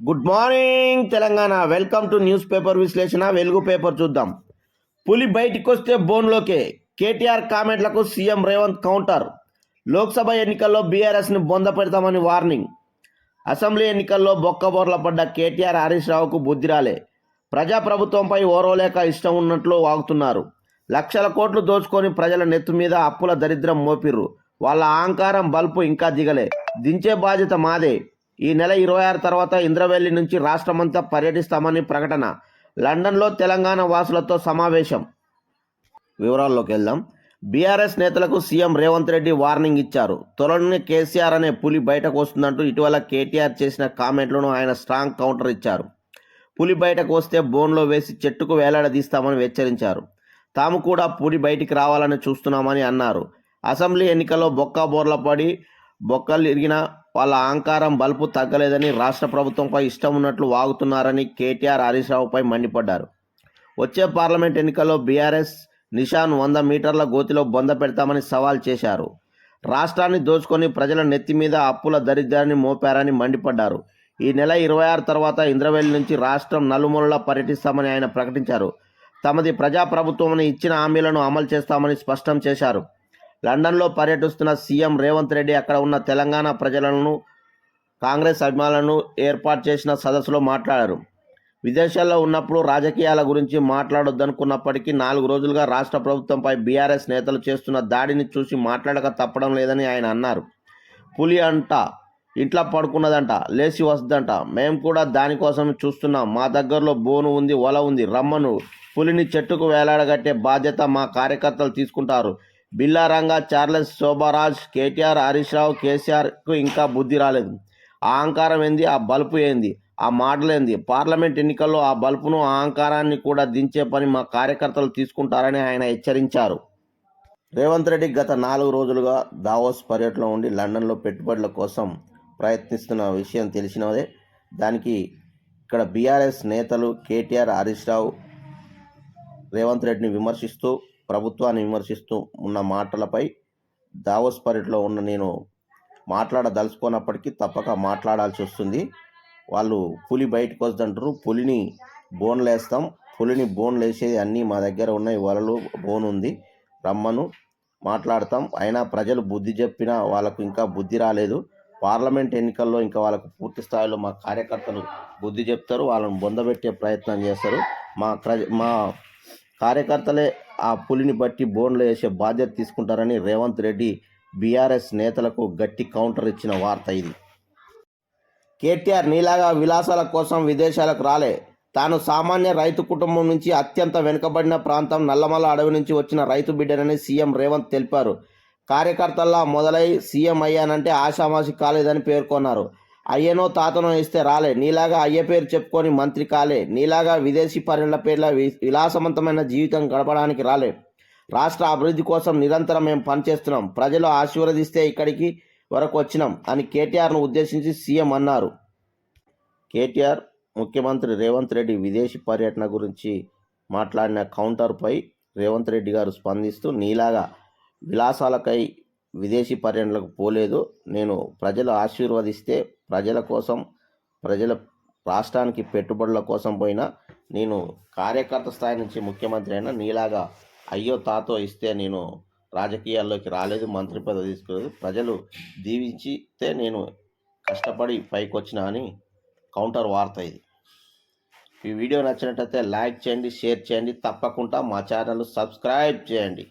Good morning Telangana. Welcome to newspaper విశ్లేషణ. Velugu paper చూద్దాం. పులి బయటికి వస్తే బోన్లోకే. KTR కామెంట్లకు CM Revanth counter. లోక్సభ ఎన్నికల్లో బీఆర్ఎస్ని బొంద పెడతామని వార్నింగ్. అసెంబ్లీ ఎన్నికల్లో బొక్కబోర్ల పడ్డ కేటీఆర్ హరీష్ రావుకు బుద్ధి రాలే. ప్రజాప్రభుత్వంపై ఓరోలేక ఇష్టం ఉన్నట్లు వాగుతున్నారు. లక్షల కోట్లు దోచుకొని ప్రజల నెత్తి మీద అప్పుల దరిద్రం మోపిర్రు. వాళ్ళ అహంకారం బల్పు ఇంకా దిగలే. దించే బాధ్యత మాదే. ఈ నెల ఇరవై ఆరు తర్వాత ఇంద్రవెల్లి నుంచి రాష్ట్రమంతా పర్యటిస్తామని ప్రకటన. లండన్లో తెలంగాణ వాసులతో సమావేశం. వివరాల్లోకి వెళ్దాం. బీఆర్ఎస్ నేతలకు సీఎం రేవంత్ రెడ్డి వార్నింగ్ ఇచ్చారు. త్వరలోనే కేసీఆర్ అనే పులి బయటకు వస్తుందంటూ ఇటీవల కేటీఆర్ చేసిన కామెంట్లను ఆయన స్ట్రాంగ్ కౌంటర్ ఇచ్చారు. పులి బయటకు వస్తే బోన్లో వేసి చెట్టుకు వేలాడదీస్తామని హెచ్చరించారు తాము కూడా పులి బయటికి రావాలని చూస్తున్నామని అన్నారు. అసెంబ్లీ ఎన్నికల్లో బొక్క బోర్ల పడి బొక్కలు ఇరిగిన వాళ్ళ అహంకారం బల్పు తగ్గలేదని రాష్ట్ర ప్రభుత్వంపై ఇష్టం ఉన్నట్లు వాగుతున్నారని కేటీఆర్ హరీష్ రావుపై మండిపడ్డారు. వచ్చే పార్లమెంట్ ఎన్నికల్లో బీఆర్ఎస్ నిషాన్ వంద మీటర్ల గోతిలో బొంద పెడతామని సవాల్ చేశారు. రాష్ట్రాన్ని దోచుకొని ప్రజల నెత్తి మీద అప్పుల దరిద్రాన్ని మోపారని మండిపడ్డారు. ఈ నెల ఇరవై ఆరు తర్వాత ఇంద్రవెల్లి నుంచి రాష్ట్రం నలుమూలలా పర్యటిస్తామని ఆయన ప్రకటించారు. తమది ప్రజాప్రభుత్వం ఇచ్చిన హామీలను అమలు చేస్తామని స్పష్టం చేశారు. లండన్లో పర్యటిస్తున్న సీఎం రేవంత్ రెడ్డి అక్కడ ఉన్న తెలంగాణ ప్రజలను కాంగ్రెస్ అభిమానులను ఏర్పాటు చేసిన సదస్సులో మాట్లాడారు. విదేశాల్లో ఉన్నప్పుడు రాజకీయాల గురించి మాట్లాడొద్దనుకున్నప్పటికీ నాలుగు రోజులుగా రాష్ట్ర ప్రభుత్వంపై బీఆర్ఎస్ నేతలు చేస్తున్న దాడిని చూసి మాట్లాడక తప్పడం లేదని ఆయన అన్నారు. పులి అంట ఇంట్లో పడుకున్నదంట లేచి వస్తుందంట. మేము కూడా దానికోసం చూస్తున్నాం. మా దగ్గరలో బోను ఉంది వల ఉంది. రమ్మను. పులిని చెట్టుకు వేలాడగట్టే బాధ్యత మా కార్యకర్తలు తీసుకుంటారు. బిల్లారంగా చార్లెస్ శోభారాజ్ కేటీఆర్ హరీష్ రావు కేసీఆర్కు ఇంకా బుద్ధి రాలేదు. ఆ అహంకారం ఏంది? ఆ బల్పు ఏంది? ఆ మాటలేంది? పార్లమెంట్ ఎన్నికల్లో ఆ బల్పును అహంకారాన్ని కూడా దించే పని మా కార్యకర్తలు తీసుకుంటారని ఆయన హెచ్చరించారు. రేవంత్ రెడ్డి గత నాలుగు రోజులుగా దావోస్ పర్యటనలో ఉండి లండన్లో పెట్టుబడుల కోసం ప్రయత్నిస్తున్న విషయం తెలిసినదే. దానికి ఇక్కడ బీఆర్ఎస్ నేతలు కేటీఆర్ హరీష్ రావు రేవంత్ రెడ్డిని విమర్శిస్తూ ప్రభుత్వాన్ని విమర్శిస్తూ ఉన్న మాటలపై దావోస్ పర్యటనలో ఉన్న నేను మాట్లాడదలుచుకున్నప్పటికీ తప్పక మాట్లాడాల్సి వస్తుంది. వాళ్ళు పులి బయటకు వస్తుంటారు పులిని బోన్లు వేస్తాం. పులిని బోన్లు వేసేది అన్నీ మా దగ్గర ఉన్నాయి. వలలు బోన్ ఉంది. రమ్మను. మాట్లాడతాం. అయినా ప్రజలు బుద్ధి చెప్పినా వాళ్ళకు ఇంకా బుద్ధి రాలేదు. పార్లమెంట్ ఎన్నికల్లో ఇంకా వాళ్ళకు పూర్తి స్థాయిలో మా కార్యకర్తలు బుద్ధి చెప్తారు. వాళ్ళని బొందబెట్టే ప్రయత్నం చేస్తారు. మా ప్రజ మా కార్యకర్తలే ఆ పులిని బట్టి బోన్లు వేసే బాధ్యత తీసుకుంటారని రేవంత్ రెడ్డి బీఆర్ఎస్ నేతలకు గట్టి కౌంటర్ ఇచ్చిన వార్త ఇది. కేటీఆర్ నీలాగా విలాసాల కోసం విదేశాలకు రాలే. తాను సామాన్య రైతు కుటుంబం నుంచి అత్యంత వెనుకబడిన ప్రాంతం నల్లమల అడవి నుంచి వచ్చిన రైతు బిడ్డనని సీఎం రేవంత్ తెలిపారు. కార్యకర్తల్లా మొదలై సీఎం అయ్యానంటే ఆషామాషి కాలేదని పేర్కొన్నారు. అయ్యనో తాతనో ఇస్తే రాలే. నీలాగా అయ్య పేరు చెప్పుకొని మంత్రి కాలే. నీలాగా విదేశీ పర్యటన పేర్ల వి- విలాసవంతమైన జీవితం గడపడానికి రాలే. రాష్ట్ర అభివృద్ధి కోసం నిరంతరం మేము పనిచేస్తున్నాం. ప్రజలు ఆశీర్వదిస్తే ఇక్కడికి వరకు వచ్చినాం అని కేటీఆర్ను ఉద్దేశించి సీఎం అన్నారు. కేటీఆర్ ముఖ్యమంత్రి రేవంత్ రెడ్డి విదేశీ పర్యటన గురించి మాట్లాడిన కౌంటర్పై రేవంత్ రెడ్డి గారు స్పందిస్తూ నీలాగా విలాసాలకై విదేశీ పర్యటనలకు పోలేదు. నేను ప్రజలు ఆశీర్వదిస్తే ప్రజల కోసం ప్రజల రాష్ట్రానికి పెట్టుబడుల కోసం పోయినా నేను కార్యకర్త స్థాయి నుంచి ముఖ్యమంత్రి అయినా నీలాగా అయ్యో తాతో ఇస్తే నేను రాజకీయాల్లోకి రాలేదు మంత్రి పదవి తీసుకోలేదు. ప్రజలు దీవించితే నేను కష్టపడి పైకి వచ్చిన అని కౌంటర్ వార్త ఇది. ఈ వీడియో నచ్చినట్లయితే లైక్ చేయండి షేర్ చేయండి. తప్పకుండా మా ఛానల్ సబ్స్క్రైబ్ చేయండి.